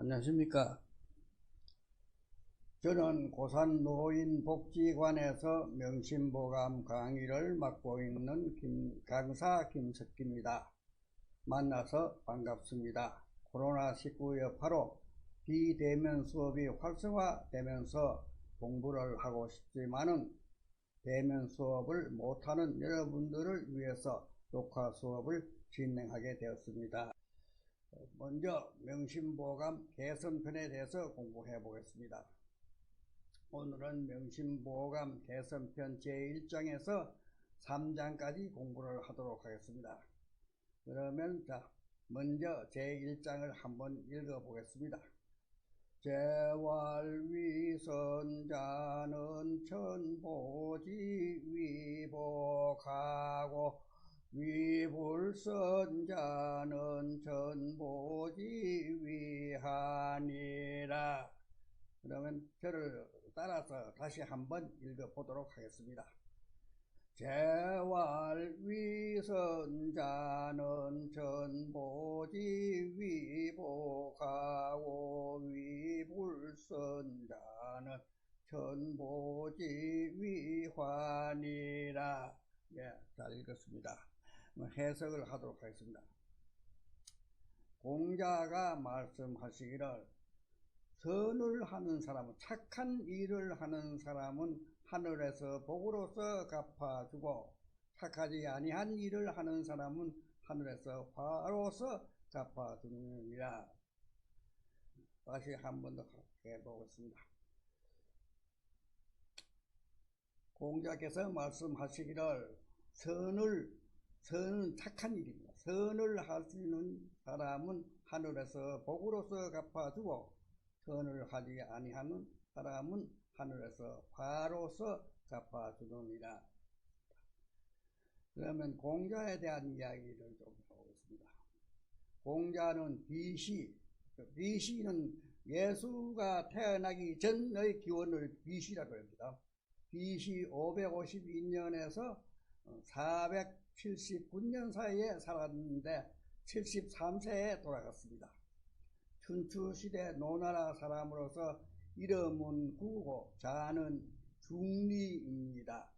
안녕하십니까. 저는 고산 노인복지관에서 명심보감 강의를 맡고 있는 김, 강사 김석기입니다. 만나서 반갑습니다. 코로나19 여파로 비대면 수업이 활성화되면서 공부를 하고 싶지만은 대면 수업을 못하는 여러분들을 위해서 녹화 수업을 진행하게 되었습니다. 먼저 명심보감 개선편에 대해서 공부해 보겠습니다. 오늘은 명심보감 개선편 제1장에서 3장까지 공부를 하도록 하겠습니다. 그러면 자 먼저 제1장을 한번 읽어 보겠습니다. 재활위선자는 천보지 위복하고 위불선자는 전보지 위하니라. 그러면 저를 따라서 다시 한번 읽어보도록 하겠습니다. 재활위선자는 전보지 위복하고 위불선자는 전보지 위환이라. 예, 잘 읽었습니다. 해석을 하도록 하겠습니다. 공자가 말씀하시기를 선을 하는 사람은 착한 일을 하는 사람은 하늘에서 복으로서 갚아주고 착하지 아니한 일을 하는 사람은 하늘에서 화로서 갚아주느니라. 다시 한 번 더 해보겠습니다. 공자께서 말씀하시기를 선을 선은 착한 일입니다. 선을 하시는 사람은 하늘에서 복으로서 갚아주고 선을 하지 아니하는 사람은 하늘에서 화로서 갚아주느니라. 그러면 공자에 대한 이야기를 좀 해보겠습니다. 공자는 BC, BC는 예수가 태어나기 전의 기원을 BC라고 합니다. BC 552년에서 479년 사이에 살았는데 73세에 돌아갔습니다. 춘추시대 노나라 사람으로서 이름은 구고 자는 중리입니다.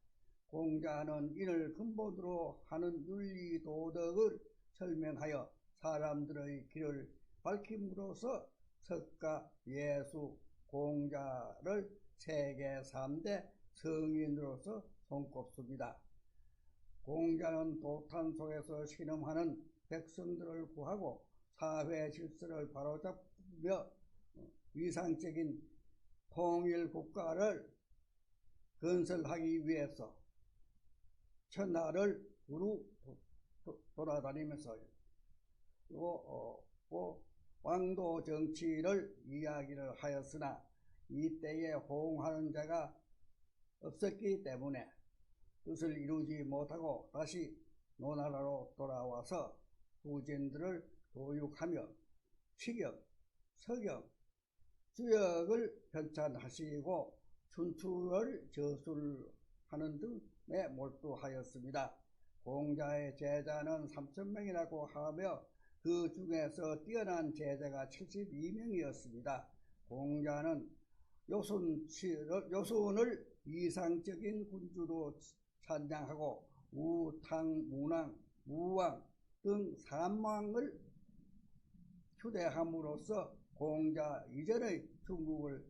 공자는 이를 근본으로 하는 윤리 도덕을 설명하여 사람들의 길을 밝힘으로써 석가, 예수, 공자를 세계 3대 성인으로서 손꼽습니다. 공자는 도탄 속에서 신음하는 백성들을 구하고 사회 질서를 바로잡으며 위상적인 통일 국가를 건설하기 위해서 천하를 두루 돌아다니면서 또 어, 왕도 정치를 이야기를 하였으나 이때에 호응하는 자가 없었기 때문에 뜻을 이루지 못하고 다시 노나라로 돌아와서 후진들을 교육하며 식역, 석역, 주역을 편찬하시고 춘추를 저술하는 등에 몰두하였습니다. 공자의 제자는 3천명이라고 하며 그 중에서 뛰어난 제자가 72명이었습니다. 공자는 요순, 요순을 이상적인 군주로 찬양하고 우탕, 무낭, 무왕 등 삼왕을 휴대함으로써 공자 이전의 중국을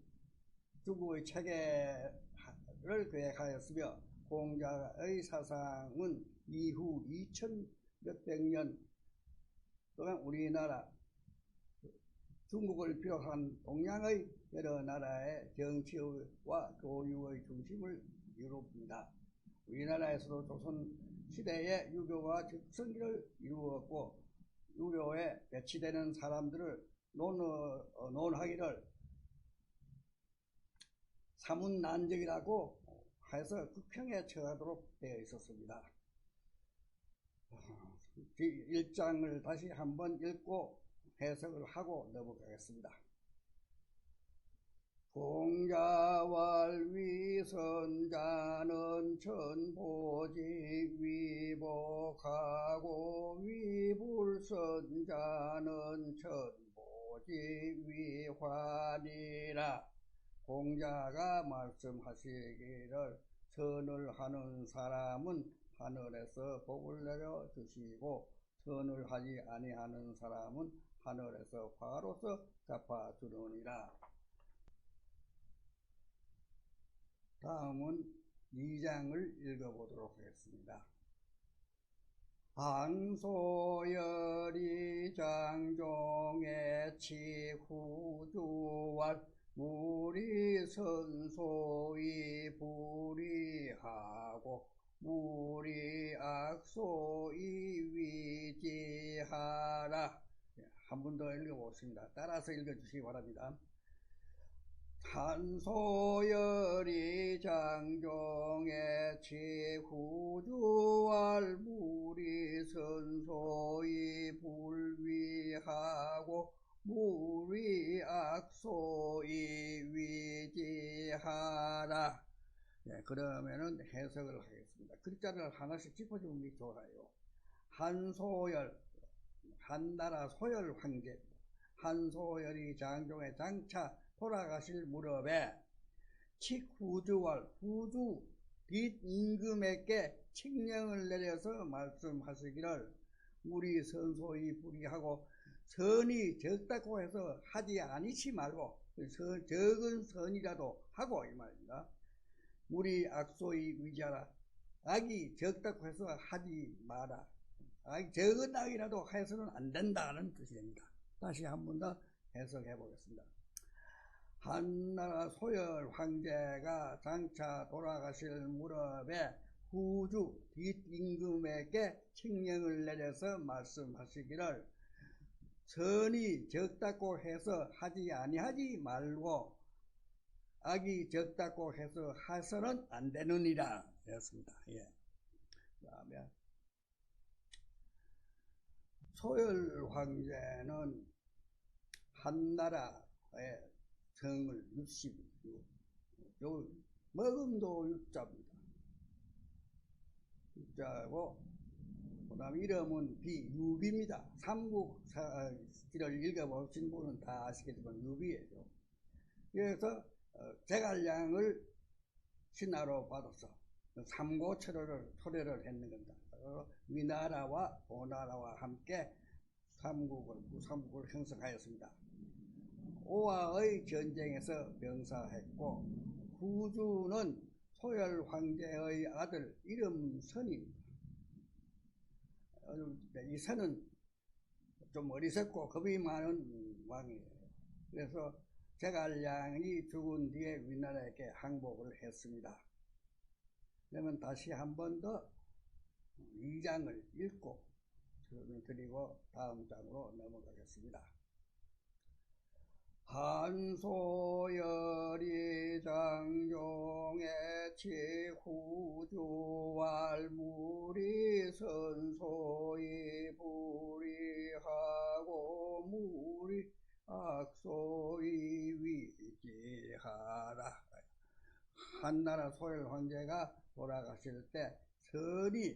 중국의 체계를 계획하였으며 공자의 사상은 이후 2천 몇백 년 동안 우리나라 중국을 비롯한 동양의 여러 나라의 정치와 교육의 중심을 이룹니다. 우리나라에서도 조선 시대에 유교가 즉성기를 이루었고 유교에 배치되는 사람들을 논, 어, 논하기를 사문난적이라고 해서 극형에 처하도록 되어 있었습니다. 1장을 다시 한번 읽고 해석을 하고 넘어가겠습니다. 공자왈 위선자는 천보직 위복하고 위불선자는 천보직 위환이라 공자가 말씀하시기를 선을 하는 사람은 하늘에서 복을 내려 주시고 선을 하지 아니하는 사람은 하늘에서 화로서 잡아 주느니라. 다음은 2장을 읽어보도록 하겠습니다. 한소열이 장종의 치후주왈 무리 선소이 불이하고 무리 악소이 위지하라 한 번 더 읽어보겠습니다. 따라서 읽어주시기 바랍니다. 한소열이 장종의 치후주할 무리 선소이 불위하고 무리 악소이 위지하라. 네, 그러면은 해석을 하겠습니다. 글자를 하나씩 짚어주는 게 좋아요. 한소열, 한나라 소열 황제, 한소열이 장종의 장차 돌아가실 무렵에 칙후주월 후주 뒷임금에게 칙령을 내려서 말씀하시기를 우리 선소이 불이하고 선이 적다고 해서 하지 아니치 말고 선, 적은 선이라도 하고 이 말입니다. 우리 악소이 위자라 악이 적다고 해서 하지 마라. 악, 적은 악이라도 해서는 안 된다는 뜻입니다. 다시 한 번 더 해석해 보겠습니다. 한나라 소열 황제가 장차 돌아가실 무렵에 후주 뒷임금에게 칙령을 내려서 말씀하시기를 선이 적다고 해서 하지 아니하지 말고 악이 적다고 해서 해서는 안 되느니라 였습니다. 예. 그다음에 소열 황제는 한나라의 성을 60, 요, 먹음도 육자입니다. 육자고, 그 다음 이름은 비유비입니다. 삼국사를 읽어보신 분은 다 아시겠지만 유비예요. 그래서 어, 제갈량을 신하로 받아서 삼고초려를 초래를 했는 겁니다. 위나라와 오나라와 함께 삼국을 구삼국을 형성하였습니다. 오와의 전쟁에서 병사했고 후주는 소열 황제의 아들 이름 선입니다. 이 선은 좀 어리석고 겁이 많은 왕이에요. 그래서 제갈량이 죽은 뒤에 위나라에게 항복을 했습니다. 그러면 다시 한 번 더 2장을 읽고 드리고 다음 장으로 넘어가겠습니다. 한소열이 장종의 치후주왈 무리 선소이 불이하고 무리 악소이 위지하라. 한나라 소열 황제가 돌아가실 때 선이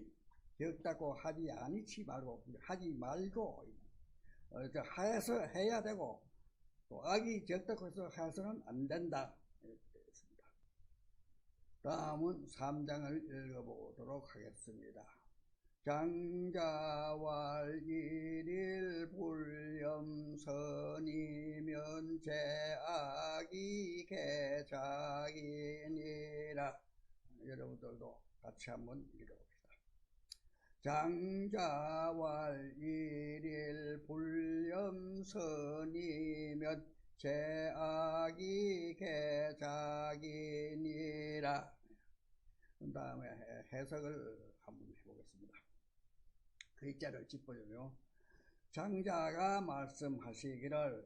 적다고 하지 아니치 말고 하지 말고 어, 하여서 해야 되고 또 악이 적다고 해서 해서는 안 된다. 이렇습니다 다음은 3장을 읽어보도록 하겠습니다. 장자왈 일일 불염선이면 제악이 개작이니라. 여러분들도 같이 한번 읽어봅시다. 장자왈 일일 불염선이면 제악이 개작이니라. 그 다음에 해석을 한번 해보겠습니다. 글자를 짚어주며 장자가 말씀하시기를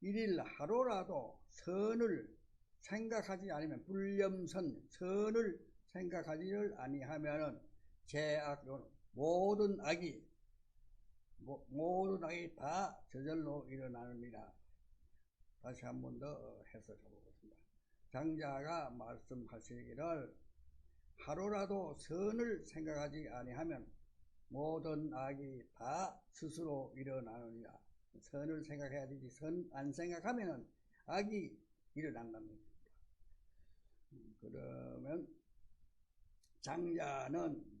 일일 하루라도 선을 생각하지 않으면 불념선 선을 생각하지를 아니하면은 제악 모든 악이 모든 악이 다 저절로 일어나느니라. 다시 한 번 더 해석해 보겠습니다. 장자가 말씀하시기를 하루라도 선을 생각하지 아니하면 모든 악이 다 스스로 일어나느니라. 선을 생각해야 되지 선 안 생각하면 악이 일어난다는 겁니다. 음, 그러면 장자는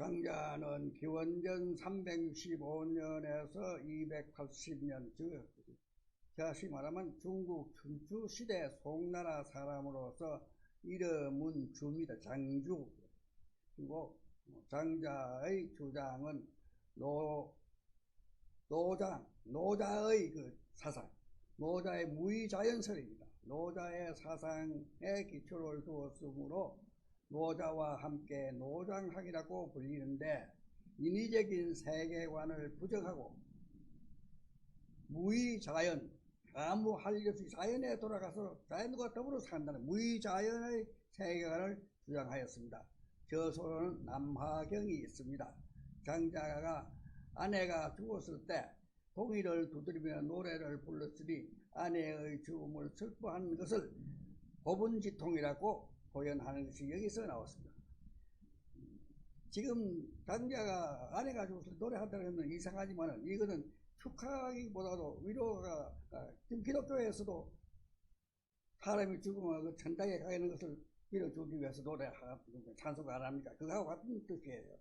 장자는 기원전 365년에서 280년 즉 다시 말하면 중국 춘추 시대 송나라 사람으로서 이름은 주입니다. 장주 그리고 장자의 주장은 노 노장 노자의 그 사상 노자의 무의자연설입니다. 노자의 사상에 기초를 두었으므로 노자와 함께 노장학이라고 불리는데 인위적인 세계관을 부정하고 무의자연 아무 할 일 없이 자연에 돌아가서 자연과 더불어 산다는 무의자연의 세계관을 주장하였습니다. 저소로는 남화경이 있습니다. 장자가 아내가 죽었을 때 동이를 두드리며 노래를 불렀으니 아내의 죽음을 슬퍼하는 것을 법은지통이라고 고연하는 것이 여기서 나왔습니다. 지금 장자가 아내가 때 노래하다는 건 이상하지만 이거는 축하하기보다도 위로가 아, 지금 기독교에서도 사람이 죽으면 그 천당에 가는 것을 밀어주기 위해서 노래하고 찬송 안 합니까? 그거하고 같은 뜻이에요.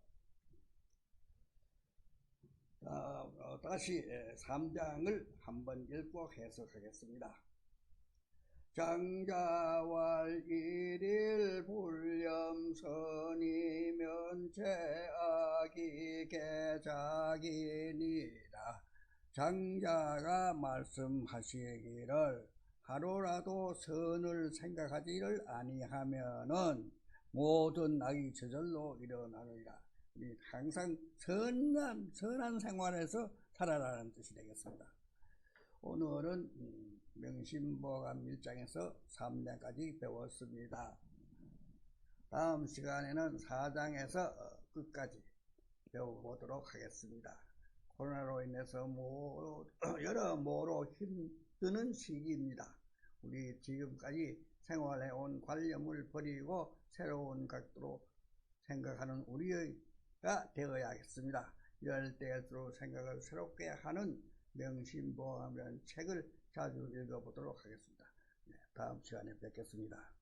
어, 어, 다시 3장을 한번 읽고 해석하겠습니다. 장자왈 일일 불렴선이면 죄악이 개작이니라. 장자가 말씀하시기를 하루라도 선을 생각하지를 아니하면은 모든 악이 저절로 일어나느니라. 항상 선한 선한 생활에서 살아라는 뜻이 되겠습니다. 오늘은 명심보감 1장에서 3장까지 배웠습니다. 다음 시간에는 4장에서 끝까지 배워보도록 하겠습니다. 코로나로 인해서 모, 여러모로 힘드는 시기입니다. 우리 지금까지 생활해온 관념을 버리고 새로운 각도로 생각하는 우리가 되어야겠습니다. 이럴 때일수록 생각을 새롭게 하는 명심보하면 책을 자주 읽어보도록 하겠습니다. 네, 다음 시간에 뵙겠습니다.